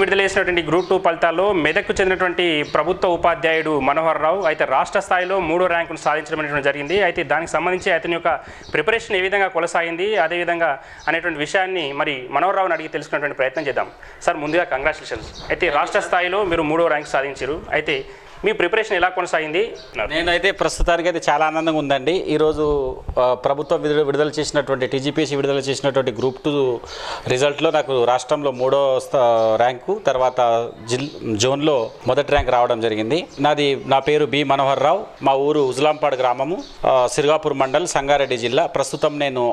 విడుదల చేసినటువంటి group two ఫలితాల్లో మెదక్కు చెందినటువంటి ప్రభుత్వ ఉపాధ్యాయుడు మనోహర్ రావు అయితే రాష్ట్ర స్థాయిలో మూడో ర్యాంకును సాధించడం అనేటువంటి జరిగింది. అయితే దానికి సంబంధించి అతని యొక్క ప్రిపరేషన్ ఏ విధంగా కొనసాగింది అదేవిధంగా అనేటువంటి విషయాన్ని మరి మనోహర్ రావుని అడిగి తెలుసుకునేటువంటి ప్రయత్నం చేద్దాం. సార్ ముందుగా కంగ్రాచులేషన్స్ అయితే రాష్ట్ర స్థాయిలో మీరు మూడో ర్యాంక్ సాధించారు. అయితే మీ ప్రిపరేషన్ ఎలా కొనసాగింది? నేనైతే ప్రస్తుతానికి అయితే చాలా ఆనందంగా ఉందండి. ఈరోజు ప్రభుత్వ ప్రభుత్వం విడుదల విడుదల చేసినటువంటి టీజీపీఎస్సీ విడుదల చేసినటువంటి గ్రూప్ టూ రిజల్ట్లో నాకు రాష్ట్రంలో మూడో ర్యాంకు తర్వాత జిల్ జోన్లో మొదటి ర్యాంక్ రావడం జరిగింది. నాది నా పేరు బి మనోహర్ రావు. మా ఊరు ఉజలాంపాడ్ గ్రామము. సిరిగాపూర్ మండల్ సంగారెడ్డి జిల్లా. ప్రస్తుతం నేను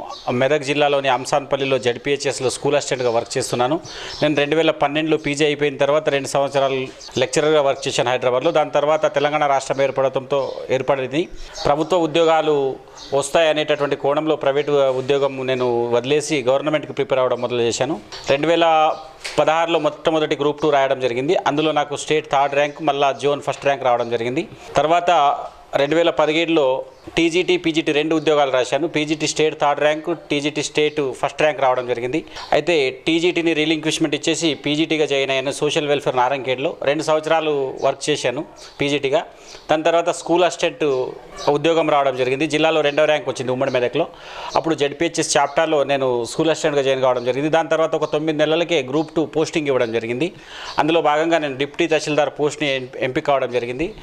మెదక్ జిల్లాలోని అంసాన్పల్లిలో జడ్పీహెచ్ఎస్లో స్కూల్ అసిస్టెంట్గా వర్క్ చేస్తున్నాను. నేను రెండు వేల పన్నెండులో పీజీ అయిపోయిన తర్వాత రెండు సంవత్సరాలు లెక్చరర్గా వర్క్ చేశాను హైదరాబాద్లో. దాని తర్వాత తెలంగాణ రాష్ట్రం ఏర్పడటంతో ఏర్పడింది. ప్రభుత్వ ఉద్యోగాలు వస్తాయి అనేటటువంటి కోణంలో ప్రైవేటు ఉద్యోగం నేను వదిలేసి గవర్నమెంట్కి ప్రిపేర్ అవ్వడం మొదలు చేశాను. రెండు వేల పదహారులో మొట్టమొదటి గ్రూప్ టూ రాయడం జరిగింది. అందులో నాకు స్టేట్ థర్డ్ ర్యాంక్ మళ్ళా జోన్ ఫస్ట్ ర్యాంక్ రావడం జరిగింది. తర్వాత రెండు వేల పదిహేడులో టీజీటీ పీజీటీ రెండు ఉద్యోగాలు రాశాను. PGT state third rank TGT state first rank రావడం జరిగింది. అయితే టీజీటీని రీలింక్విష్మెంట్ ఇచ్చేసి పీజీటీగా జాయిన్ అయ్యాను. సోషల్ వెల్ఫేర్ నారంకేడ్లో రెండు సంవత్సరాలు వర్క్ చేశాను పీజీటీగా. దాని తర్వాత స్కూల్ అసిస్టెంట్ ఉద్యోగం రావడం జరిగింది. జిల్లాలో రెండో ర్యాంక్ వచ్చింది ఉమ్మడి మెదక్లో. అప్పుడు జడ్పీహెచ్ఎస్ చాప్టర్లో నేను స్కూల్ అసిస్టెంట్గా జాయిన్ కావడం జరిగింది. దాని తర్వాత ఒక తొమ్మిది నెలలకే గ్రూప్ టూ పోస్టింగ్ ఇవ్వడం జరిగింది. అందులో భాగంగా నేను డిప్యూటీ తహసీల్దార్ పోస్ట్ని ఎంపిక కావడం జరిగింది.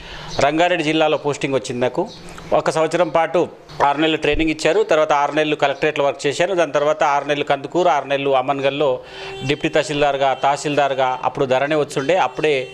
రంగారెడ్డి జిల్లాలో పోస్టింగ్ వచ్చింది నాకు. ఒక సంవత్సరం పాటు ఆరు నెలలు ట్రైనింగ్ ఇచ్చారు తర్వాత ఆరు నెలలు కలెక్టరేట్లో వర్క్ చేశాను దాని తర్వాత ఆరు నెలలు కందుకూరు ఆరు నెలలు అమన్గల్లో డిప్యూటీ తహసీల్దార్గా తహసీల్దార్గా అప్పుడు ధరణి వచ్చుండే అప్పుడే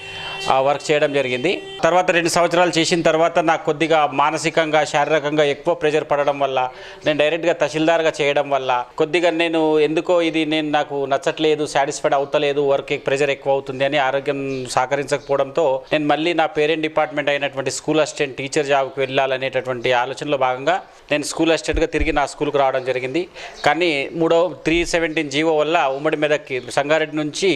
వర్క్ చేయడం జరిగింది. తర్వాత రెండు సంవత్సరాలు చేసిన తర్వాత నాకు కొద్దిగా మానసికంగా శారీరకంగా ఎక్కువ ప్రెషర్ పడడం వల్ల నేను డైరెక్ట్గా తహసీల్దార్గా చేయడం వల్ల కొద్దిగా నేను ఎందుకో ఇది నేను నాకు నచ్చట్లేదు సాటిస్ఫైడ్ అవుతలేదు వర్క్ ప్రెషర్ ఎక్కువ అవుతుంది అని ఆరోగ్యం సహకరించకపోవడంతో నేను మళ్ళీ నా పేరెంట్ డిపార్ట్మెంట్ అయినటువంటి స్కూల్ అసిస్టెంట్ టీచర్ జాబ్కి వెళ్ళాలనేటటువంటి ఆలోచనలో భాగంగా నేను స్కూల్ అసిస్టెంట్గా తిరిగి నా స్కూల్కి రావడం జరిగింది. కానీ మూడో త్రీ సెవెంటీన్ జీవో వల్ల ఉమ్మడి మెదక్కి సంగారెడ్డి నుంచి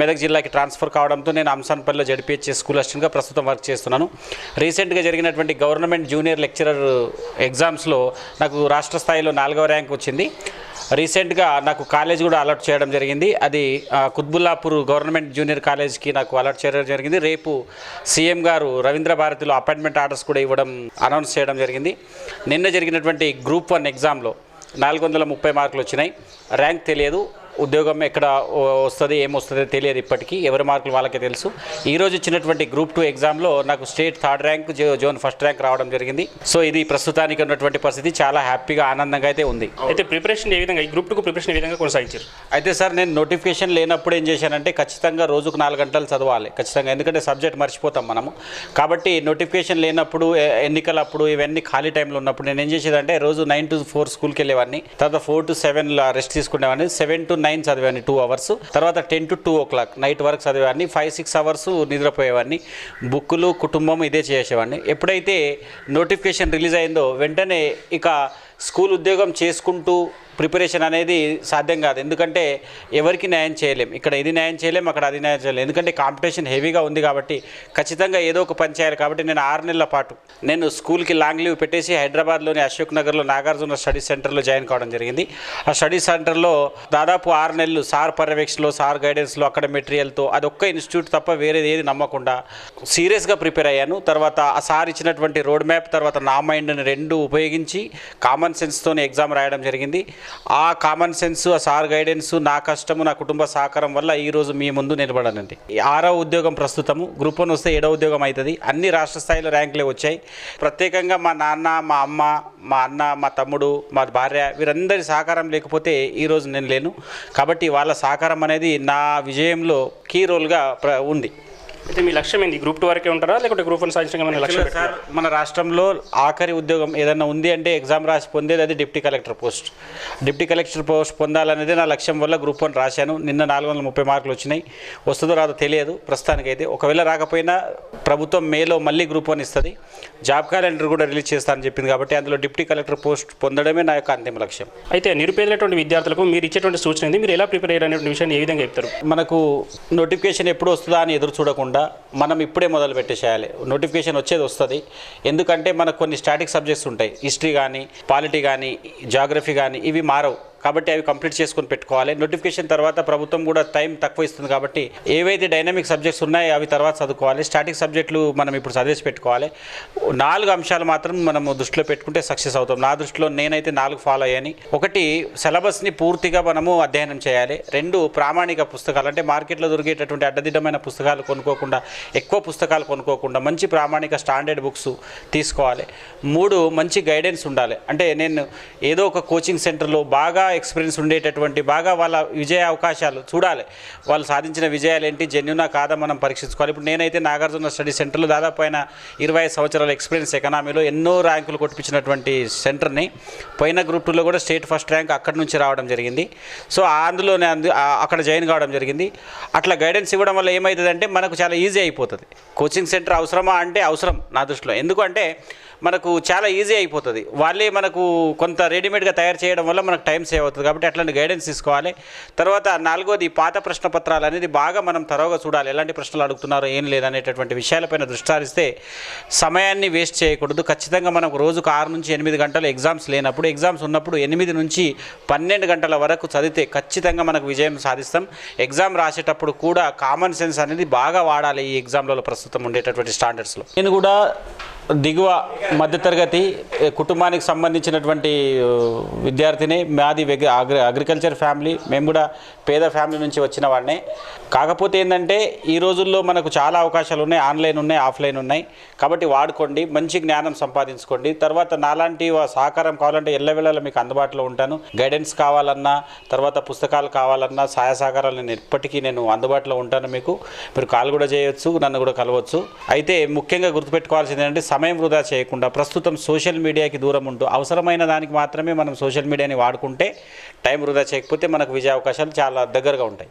మెదక్ జిల్లాకి ట్రాన్స్ఫర్ కావడంతో నేను అంసాన్పల్లిలో జడిపిహెచ్ఎస్ స్కూల్ అసిస్టెంట్గా ప్రస్తుతం వర్క్ చేస్తున్నాను. రీసెంట్గా జరిగినటువంటి గవర్నమెంట్ జూనియర్ లెక్చరర్ ఎగ్జామ్స్లో నాకు రాష్ట్ర స్థాయిలో నాలుగవ ర్యాంక్ వచ్చింది. రీసెంట్గా నాకు కాలేజ్ కూడా అలర్ట్ చేయడం జరిగింది. అది కుత్బుల్లాపూర్ గవర్నమెంట్ జూనియర్ కాలేజ్కి నాకు అలర్ట్ చేయడం జరిగింది. రేపు సీఎం గారు రవీంద్ర భారతిలో అపాయింట్మెంట్ ఆర్డర్స్ కూడా ఇవ్వడం అనౌన్స్ చేయడం జరిగింది. నిన్న జరిగినటువంటి గ్రూప్ వన్ ఎగ్జామ్లో నాలుగు వందల ముప్పై మార్కులు వచ్చినాయి. ర్యాంక్ తెలియదు. ఉద్యోగం ఎక్కడ వస్తుంది ఏమొస్తుందో తెలియదు ఇప్పటికీ. ఎవరి మార్కులు వాళ్ళకే తెలుసు. ఈ రోజు ఇచ్చినటువంటి గ్రూప్ టూ ఎగ్జామ్లో నాకు state third rank zone first rank రావడం జరిగింది. సో ఇది ప్రస్తుతానికి ఉన్నటువంటి పరిస్థితి. చాలా హ్యాపీగా ఆనందంగా అయితే ఉంది. అయితే ప్రిపరేషన్ ఏ విధంగా ఈ గ్రూప్ టూకు ప్రిపరేషన్ ఏ విధంగా కొనసాగించారు? అయితే సార్ నేను నోటిఫికేషన్ లేనప్పుడు ఏం చేశానంటే ఖచ్చితంగా రోజుకు నాలుగు గంటలు చదవాలి. ఖచ్చితంగా. ఎందుకంటే సబ్జెక్ట్ మర్చిపోతాం మనము. కాబట్టి నోటిఫికేషన్ లేనప్పుడు ఎన్నికలప్పుడు ఇవన్నీ ఖాళీ టైంలో ఉన్నప్పుడు నేను ఏం చేసేదంటే రోజు నైన్ టు ఫోర్ స్కూల్కి వెళ్ళేవాడిని. తర్వాత ఫోర్ టు సెవెన్ రెస్ట్ తీసుకునేవాడిని. సెవెన్ టు నైన్ చదివాన్ని టూ అవర్స్ తర్వాత ten to two o'clock. Night వరకు చదివేవాడిని ఫైవ్ సిక్స్ అవర్స్ నిద్రపోయేవాడిని. బుక్కులు కుటుంబం ఇదే చేసేవాడిని. ఎప్పుడైతే నోటిఫికేషన్ రిలీజ్ అయిందో వెంటనే ఇక స్కూల్ ఉద్యోగం చేసుకుంటూ ప్రిపరేషన్ అనేది సాధ్యం కాదు. ఎందుకంటే ఎవరికి న్యాయం చేయలేం. ఇక్కడ ఇది న్యాయం చేయలేం అక్కడ అది న్యాయం చేయలేం. ఎందుకంటే కాంపిటీషన్ హెవీగా ఉంది కాబట్టి ఖచ్చితంగా ఏదో ఒక పని చేయాలి కాబట్టి నేను ఆరు నెలల పాటు నేను స్కూల్కి లాంగ్ లీవ్ పెట్టేసి హైదరాబాద్లోని అశోక్ నగర్లో నాగార్జున స్టడీ సెంటర్లో జాయిన్ కావడం జరిగింది. ఆ స్టడీ సెంటర్లో దాదాపు ఆరు నెలలు సార్ పర్యవేక్షణలో సార్ గైడెన్స్లో అక్కడ మెటీరియల్తో అది ఒక్క ఇన్స్టిట్యూట్ తప్ప వేరేది ఏది నమ్మకుండా సీరియస్గా ప్రిపేర్ అయ్యాను. తర్వాత ఆ సార్ ఇచ్చినటువంటి రోడ్ మ్యాప్ తర్వాత నా మైండ్ని రెండు ఉపయోగించి కామన్ సెన్స్తోనే ఎగ్జామ్ రాయడం జరిగింది. ఆ కామన్ సెన్స్ ఆ సార్ గైడెన్స్ నా కష్టము నా కుటుంబ సహకారం వల్ల ఈరోజు మీ ముందు నిలబడానండి. ఆరో ఉద్యోగం ప్రస్తుతము. గ్రూప్ వన్ వస్తే ఏడో ఉద్యోగం అవుతుంది అన్ని రాష్ట్ర స్థాయిలో ర్యాంకులే వచ్చాయి. ప్రత్యేకంగా మా నాన్న మా అమ్మ మా అన్న మా తమ్ముడు మా భార్య వీరందరి సహకారం లేకపోతే ఈరోజు నేను లేను. కాబట్టి వాళ్ళ సహకారం అనేది నా విజయంలో కీ రోల్గా ప్ర ఉంది. అయితే మీ లక్ష్యం ఏంది గ్రూప్ టూ వరకే ఉంటారా? లేకుంటే గ్రూప్ వన్ సాధించడం లక్ష్యం సార్? మన రాష్ట్రంలో ఆఖరి ఉద్యోగం ఏదైనా ఉంది అంటే ఎగ్జామ్ రాసి పొందేది అది deputy collector post. Deputy collector post పొందాలనేది నా లక్ష్యం వల్ల గ్రూప్ వన్ రాశాను. నిన్న నాలుగు వందల ముప్పై మార్కులు వచ్చినాయి. వస్తుందో రాదో తెలియదు ప్రస్తుతానికైతే. ఒకవేళ రాకపోయినా ప్రభుత్వం మేలో మళ్ళీ గ్రూప్ వన్ ఇస్తుంది. జాబ్ క్యాలెండర్ కూడా రిలీజ్ చేస్తానని చెప్పింది కాబట్టి అందులో డిప్టీ కలెక్టర్ పోస్ట్ పొందడమే నా యొక్క అంతిమ లక్ష్యం. అయితే నిరుపేదలైనటువంటి విద్యార్థులకు మీరు ఇచ్చేటువంటి సూచన మీరు ఎలా ప్రిపేర్ అయ్యారు అనేటువంటి విషయాన్ని ఏ విధంగా చెప్తారు? మనకు నోటిఫికేషన్ ఎప్పుడు వస్తుందా అని ఎదురు చూడకుండా మనం ఇప్పుడే మొదలు పెట్టేసేయాలి. నోటిఫికేషన్ వచ్చేది వస్తుంది. ఎందుకంటే మనకు కొన్ని స్టాటిక్ సబ్జెక్ట్స్ ఉంటాయి. హిస్టరీ కానీ పాలిటీ కానీ జాగ్రఫీ కానీ ఇవి మారవు. కాబట్టి అవి కంప్లీట్ చేసుకొని పెట్టుకోవాలి. నోటిఫికేషన్ తర్వాత ప్రభుత్వం కూడా టైం తక్కువ ఇస్తుంది కాబట్టి ఏవైతే డైనమిక్ సబ్జెక్ట్స్ ఉన్నాయో అవి తర్వాత చదువుకోవాలి. స్టాటిక్ సబ్జెక్టులు మనం ఇప్పుడు చదివేసి పెట్టుకోవాలి. నాలుగు అంశాలు మాత్రం మనం దృష్టిలో పెట్టుకుంటే సక్సెస్ అవుతాం. నా దృష్టిలో నేనైతే నాలుగు ఫాలో అయ్యాని ఒకటి సిలబస్ని పూర్తిగా మనము అధ్యయనం చేయాలి. రెండు ప్రామాణిక పుస్తకాలు అంటే మార్కెట్లో దొరికేటటువంటి అడ్డదిడ్డమైన పుస్తకాలు కొనుక్కోకుండా ఎక్కువ పుస్తకాలు కొనుక్కోకుండా మంచి ప్రామాణిక స్టాండర్డ్ బుక్స్ తీసుకోవాలి. మూడు మంచి గైడెన్స్ ఉండాలి. అంటే నేను ఏదో ఒక కోచింగ్ సెంటర్లో బాగా ఎక్స్పీరియన్స్ ఉండేటటువంటి బాగా వాళ్ళ విజయ అవకాశాలు చూడాలి. వాళ్ళు సాధించిన విజయాలు ఏంటి జెన్యునా కాదా మనం పరీక్షించుకోవాలి. ఇప్పుడు నేనైతే నాగార్జున స్టడీ సెంటర్లో దాదాపు అయిన ఇరవై సంవత్సరాల ఎక్స్పీరియన్స్ ఎకనామీలో ఎన్నో ర్యాంకులు కొట్టించినటువంటి సెంటర్ని పోయిన గ్రూప్ టూలో కూడా స్టేట్ ఫస్ట్ ర్యాంక్ అక్కడి నుంచి రావడం జరిగింది. సో అందులోనే అందు అక్కడ జాయిన్ కావడం జరిగింది. అట్లా గైడెన్స్ ఇవ్వడం వల్ల ఏమవుతుందంటే మనకు చాలా ఈజీ అయిపోతుంది. కోచింగ్ సెంటర్ అవసరమా అంటే అవసరం నా దృష్టిలో. ఎందుకంటే మనకు చాలా ఈజీ అయిపోతుంది. వాళ్ళే మనకు కొంత రెడీమేడ్గా తయారు చేయడం వల్ల మనకు టైం సేవ్ అవుతుంది. కాబట్టి అట్లాంటి గైడెన్స్ తీసుకోవాలి. తర్వాత నాలుగోది పాత ప్రశ్న పత్రాలు అనేది బాగా మనం తరోగా చూడాలి. ఎలాంటి ప్రశ్నలు అడుగుతున్నారో ఏం లేదనేటటువంటి విషయాలపైన దృష్టి సారిస్తే సమయాన్ని వేస్ట్ చేయకూడదు. ఖచ్చితంగా మనకు రోజుకు ఆరు నుంచి ఎనిమిది గంటలు ఎగ్జామ్స్ లేనప్పుడు ఎగ్జామ్స్ ఉన్నప్పుడు ఎనిమిది నుంచి పన్నెండు గంటల వరకు చదివితే ఖచ్చితంగా మనకు విజయం సాధిస్తాం. ఎగ్జామ్ రాసేటప్పుడు కూడా కామన్ సెన్స్ అనేది బాగా వాడాలి ఈ ఎగ్జామ్లలో ప్రస్తుతం ఉండేటటువంటి స్టాండర్డ్స్లో నేను కూడా దిగువ మధ్యతరగతి కుటుంబానికి సంబంధించినటువంటి విద్యార్థిని మాది అగ్రి అగ్రికల్చర్ ఫ్యామిలీ. మేము కూడా పేద ఫ్యామిలీ నుంచి వచ్చిన వాడినే. కాకపోతే ఏంటంటే ఈ రోజుల్లో మనకు చాలా అవకాశాలు ఉన్నాయి. ఆన్లైన్ ఉన్నాయి ఆఫ్లైన్ ఉన్నాయి. కాబట్టి వాడుకోండి మంచి జ్ఞానం సంపాదించుకోండి. తర్వాత నాలాంటి సహకారం కావాలంటే ఎల్లవేళ మీకు అందుబాటులో ఉంటాను. గైడెన్స్ కావాలన్నా తర్వాత పుస్తకాలు కావాలన్నా సహాయ సహకారాలు నేను ఎప్పటికీ నేను అందుబాటులో ఉంటాను మీకు. మీరు కాల్ కూడా చేయొచ్చు నన్ను కూడా కలవచ్చు. అయితే ముఖ్యంగా గుర్తుపెట్టుకోవాల్సింది ఏంటంటే సమయం వృధా చేయకుండా ప్రస్తుతం సోషల్ మీడియాకి దూరం ఉంటూ అవసరమైన దానికి మాత్రమే మనం సోషల్ మీడియాని వాడుకుంటే టైం వృధా చేయకపోతే మనకు విజయ అవకాశాలు చాలా దగ్గరగా ఉంటాయి.